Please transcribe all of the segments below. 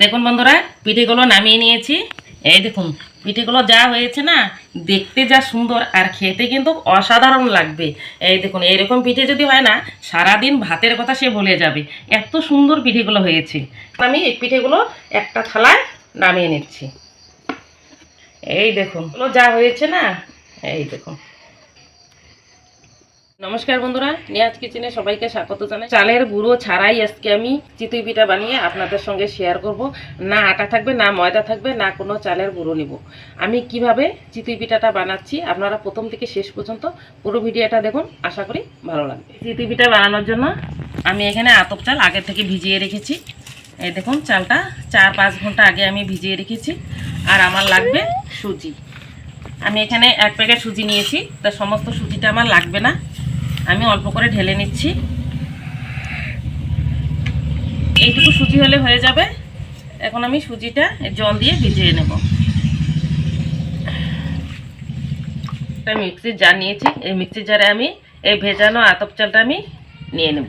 দেখুন বন্ধুরা, পিঠেগুলো নামিয়ে নিয়েছি। এই দেখুন, পিঠেগুলো যা হয়েছে না, দেখতে যা সুন্দর আর খেতে কিন্তু অসাধারণ লাগবে। এই দেখুন এইরকম পিঠে যদি হয় না, সারাদিন ভাতের কথা সে ভুলে যাবে, এত সুন্দর পিঠেগুলো হয়েছে। আমি এই পিঠেগুলো একটা থালায় নামিয়ে নিচ্ছি। এই দেখুন, যা হয়েছে না, এই দেখুন। নমস্কার বন্ধুরা, নিয়াজ কিচেনে সবাইকে স্বাগত জানাই। চালের গুঁড়ো ছাড়াই আজকে আমি চিতই পিঠা বানিয়ে আপনাদের সঙ্গে শেয়ার করব। না আটা থাকবে, না ময়দা থাকবে, না কোনো চালের গুঁড়ো নিব। আমি কীভাবে চিতই পিঠাটা বানাচ্ছি আপনারা প্রথম থেকে শেষ পর্যন্ত পুরো ভিডিওটা দেখুন, আশা করি ভালো লাগবে। চিতই পিঠা বানানোর জন্য আমি এখানে আতপ চাল আগে থেকে ভিজিয়ে রেখেছি। এই দেখুন, চালটা চার পাঁচ ঘণ্টা আগে আমি ভিজিয়ে রেখেছি। আর আমার লাগবে সুজি। আমি এখানে এক প্যাকেট সুজি নিয়েছি, তা সমস্ত সুজিটা আমার লাগবে না। আমি অল্প করে ঢেলে নিচ্ছি। এইটুকু সুজি হলে হয়ে যাবে। এখন আমি সুজিটা জল দিয়ে ভিজিয়ে নেব। একটা মিক্সির জার নিয়েছি। এই মিক্সির জারে আমি এই ভেজানো আতপ চালটা আমি নিয়ে নেব।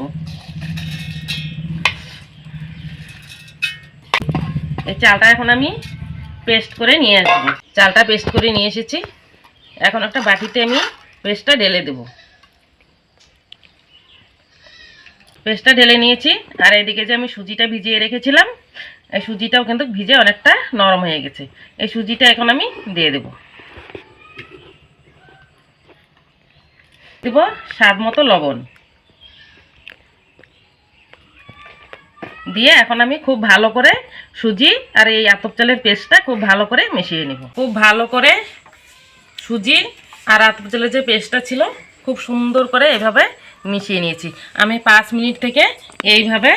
এই চালটা এখন আমি পেস্ট করে নিয়ে আসব। চালটা পেস্ট করে নিয়ে এসেছি। এখন একটা বাটিতে আমি পেস্টটা ঢেলে দেবো। পেস্টটা ঢেলে নিয়েছি। আর এদিকে যে আমি সুজিটা ভিজিয়ে রেখেছিলাম, এই সুজিটাও কিন্তু ভিজে অনেকটা নরম হয়ে গেছে। এই সুজিটা এখন আমি দিয়ে দেব। দেব স্বাদ মতো লবণ। দিয়ে এখন আমি খুব ভালো করে সুজি আর এই আতপ চালের পেস্টটা খুব ভালো করে মিশিয়ে নেব। খুব ভালো করে সুজি আর আতপ চালের যে পেস্টটা ছিল, খুব সুন্দর করে এভাবে মিশিয়ে নিয়েছি। আমি পাঁচ মিনিট থেকে এইভাবে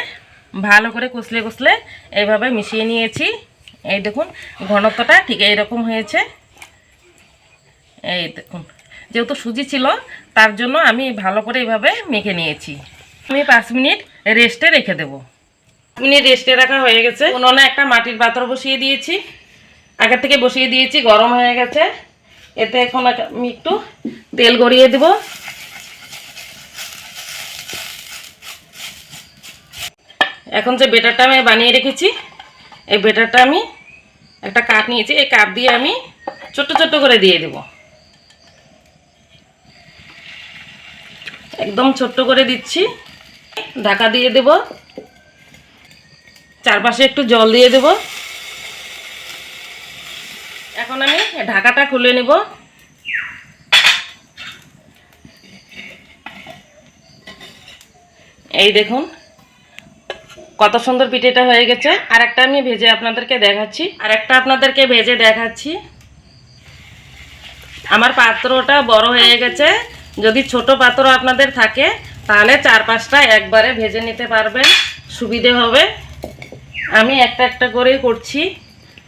ভালো করে কষলে কষলে এইভাবে মিশিয়ে নিয়েছি। এই দেখুন, ঘনত্বটা ঠিক এইরকম হয়েছে। এই দেখুন, যেহেতু সুজি ছিল, তার জন্য আমি ভালো করে এইভাবে মেখে নিয়েছি। আমি পাঁচ মিনিট রেস্টে রেখে দেব। মিনিট রেস্টে রাখা হয়ে গেছে। উনুনে একটা মাটির পাত্র বসিয়ে দিয়েছি। আগের থেকে বসিয়ে দিয়েছি, গরম হয়ে গেছে। এতে এখন আমি একটু তেল গড়িয়ে দেবো। এখন যে বেটারটা আমি বানিয়ে রেখেছি, এই বেটারটা আমি একটা কাপ নিয়েছি, এই কাপ দিয়ে আমি ছোট্ট ছোট্ট করে দিয়ে দেব। একদম ছোট্ট করে দিচ্ছি, ঢাকা দিয়ে দেব, চারপাশে একটু জল দিয়ে দেব। এখন আমি ঢাকাটা খুলে নেব। এই দেখুন কত সুন্দর পিঠেটা হয়ে গেছে। আর একটা আমি ভেজে আপনাদেরকে দেখাচ্ছি। আর একটা আপনাদেরকে ভেজে দেখাচ্ছি। আমার পাত্রটা বড় হয়ে গেছে। যদি ছোট পাত্র আপনাদের থাকে, তাহলে চার পাঁচটা একবারে ভেজে নিতে পারবেন। সুবিধে হবে। আমি একটা একটা করেই করছি।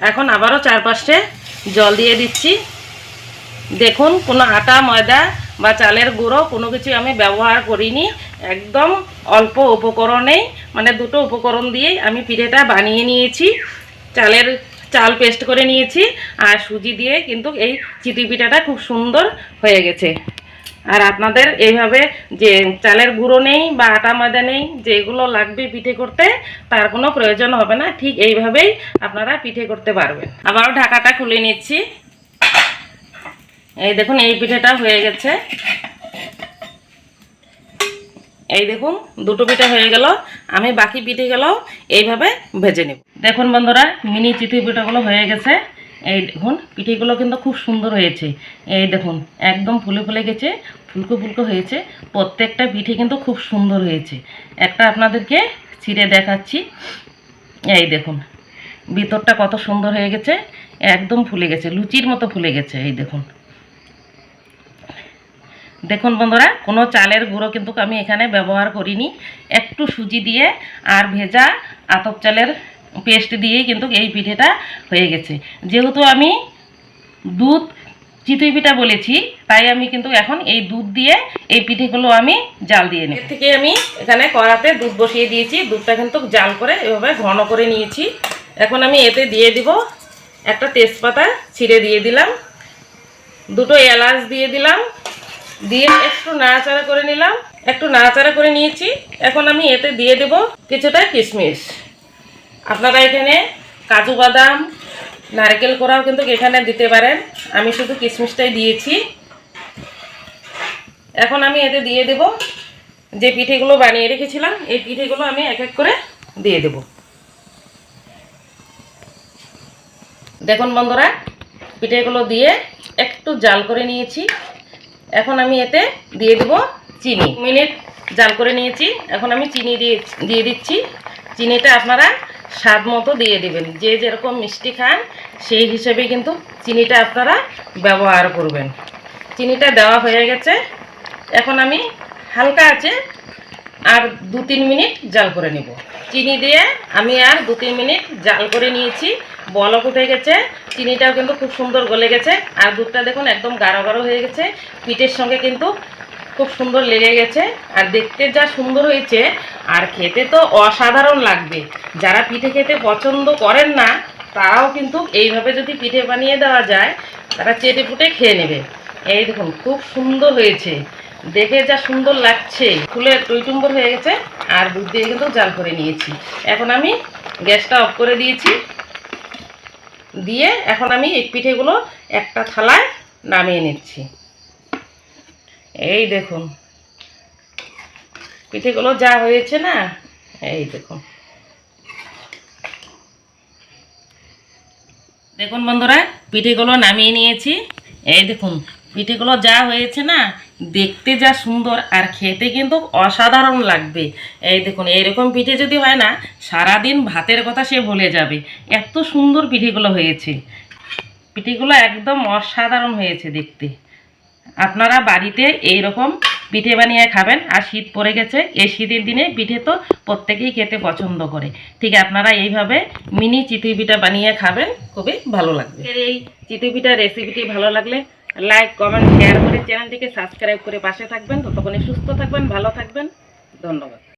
এখন আবারও চার পাঁচটে জল দিয়ে দিচ্ছি। দেখুন, কোনো আটা, ময়দা বা চালের গুঁড়ো, কোনো কিছু আমি ব্যবহার করিনি। একদম অল্প উপকরণেই মানে দুটো উপকরণ দিয়েই আমি পিঠেটা বানিয়ে নিয়েছি। চালের চাল পেস্ট করে নিয়েছি আর সুজি দিয়ে কিন্তু এই চিতি পিঠাটা খুব সুন্দর হয়ে গেছে। আর আপনাদের এইভাবে যে চালের গুঁড়ো নেই বা আটা ময়দা নেই, যেগুলো লাগবে পিঠে করতে, তার কোনো প্রয়োজন হবে না। ঠিক এইভাবেই আপনারা পিঠে করতে পারবেন। আবারও ঢাকাটা খুলে নিচ্ছি। এই দেখুন, এই পিঠেটা হয়ে গেছে। এই দেখুন, দুটো পিঠে হয়ে গেল। আমি বাকি পিঠে পিঠেগুলো এইভাবে ভেজে নেব। দেখুন বন্ধুরা, মিনি চিঠি পিঠাগুলো হয়ে গেছে। এই দেখুন, পিঠেগুলো কিন্তু খুব সুন্দর হয়েছে। এই দেখুন, একদম ফুলে ফুলে গেছে, ফুলকো ফুলকো হয়েছে। প্রত্যেকটা পিঠে কিন্তু খুব সুন্দর হয়েছে। একটা আপনাদেরকে ছিঁড়ে দেখাচ্ছি। এই দেখুন, ভিতরটা কত সুন্দর হয়ে গেছে। একদম ফুলে গেছে, লুচির মতো ফুলে গেছে, এই দেখুন। দেখুন বন্ধুরা, কোনো চালের গুঁড়ো কিন্তু আমি এখানে ব্যবহার করিনি। একটু সুজি দিয়ে আর ভেজা আতপ চালের পেস্ট দিয়েই কিন্তু এই পিঠেটা হয়ে গেছে। যেহেতু আমি দুধ, চিতই পিঠা বলেছি, তাই আমি কিন্তু এখন এই দুধ দিয়ে এই পিঠেগুলো আমি জাল দিয়ে নিই থেকে আমি এখানে কড়াতে দুধ বসিয়ে দিয়েছি। দুধটা কিন্তু জাল করে এভাবে ঘন করে নিয়েছি। এখন আমি এতে দিয়ে দিব একটা তেজপাতা, ছিঁড়ে দিয়ে দিলাম। দুটো এলাচ দিয়ে দিলাম। দিয়ে একটু নাড়াচাড়া করে নিলাম। একটু নাড়াচাড়া করে নিয়েছি। এখন আমি এতে দিয়ে দেব কিছুটা কিশমিশ। আপনারা এখানে কাজু বাদাম, নারকেল করাও কিন্তু এখানে দিতে পারেন। আমি শুধু কিশমিশটাই দিয়েছি। এখন আমি এতে দিয়ে দেব যে পিঠেগুলো বানিয়ে রেখেছিলাম, এই পিঠেগুলো আমি এক এক করে দিয়ে দেব। দেখুন বন্ধুরা, পিঠেগুলো দিয়ে একটু জাল করে নিয়েছি। এখন আমি এতে দিয়ে দেব চিনি। মিনিট জাল করে নিয়েছি। এখন আমি চিনি দিয়ে দিয়ে দিচ্ছি। চিনিটা আপনারা স্বাদ মতো দিয়ে দেবেন। যে যেরকম মিষ্টি খান, সেই হিসেবে কিন্তু চিনিটা আপনারা ব্যবহার করবেন। চিনিটা দেওয়া হয়ে গেছে। এখন আমি হালকা আছে আর দু তিন মিনিট জাল করে নেব। চিনি দিয়ে আমি আর দু তিন মিনিট জাল করে নিয়েছি। বলক উঠে গেছে, চিনিটাও কিন্তু খুব সুন্দর গলে গেছে, আর দুধটা দেখুন একদম গাঢ় গাঢ় হয়ে গেছে, পিঠের সঙ্গে কিন্তু খুব সুন্দর লেগে গেছে, আর দেখতে যা সুন্দর হয়েছে, আর খেতে তো অসাধারণ লাগবে। যারা পিঠে খেতে পছন্দ করেন না, তারাও কিন্তু এইভাবে যদি পিঠে বানিয়ে দেওয়া যায়, তারা চেটে পুটে খেয়ে নেবে। এই দেখুন, খুব সুন্দর হয়েছে, দেখে যা সুন্দর লাগছে। ফুলে টইটুম্বর হয়ে গেছে, আর দুধ দিয়ে কিন্তু জাল করে নিয়েছি। এখন আমি গ্যাসটা অফ করে দিয়েছি। দিয়ে এখন আমি এই পিঠেগুলো একটা থালায় নামিয়ে নিচ্ছি। এই দেখুন। পিঠেগুলো যা হয়েছে না, এই দেখুন। দেখুন বন্ধুরা, পিঠেগুলো নামিয়ে নিয়েছি। এই দেখুন, পিঠেগুলো যা হয়েছে না দেখতে যা সুন্দর আর খেতে কিন্তু অসাধারণ লাগবে। এই দেখুন এইরকম পিঠে যদি হয় না, সারাদিন ভাতের কথা সে ভুলে যাবে। এত সুন্দর পিঠেগুলো হয়েছে। পিঠেগুলো একদম অসাধারণ হয়েছে দেখতে। আপনারা বাড়িতে এই রকম পিঠে বানিয়ে খাবেন আর শীত পড়ে গেছে, এই শীতের দিনে পিঠে তো প্রত্যেকেই খেতে পছন্দ করে। ঠিক, আপনারা এইভাবে মিনি চিতই পিঠা বানিয়ে খাবেন, খুবই ভালো লাগবে। এই চিতই পিঠা রেসিপিটি ভালো লাগলে লাইক কমেন্ট শেয়ার করে চ্যানেলটিকে সাবস্ক্রাইব করে পাশে থাকবেন। ততক্ষণে সুস্থ থাকবেন, ভালো থাকবেন। ধন্যবাদ।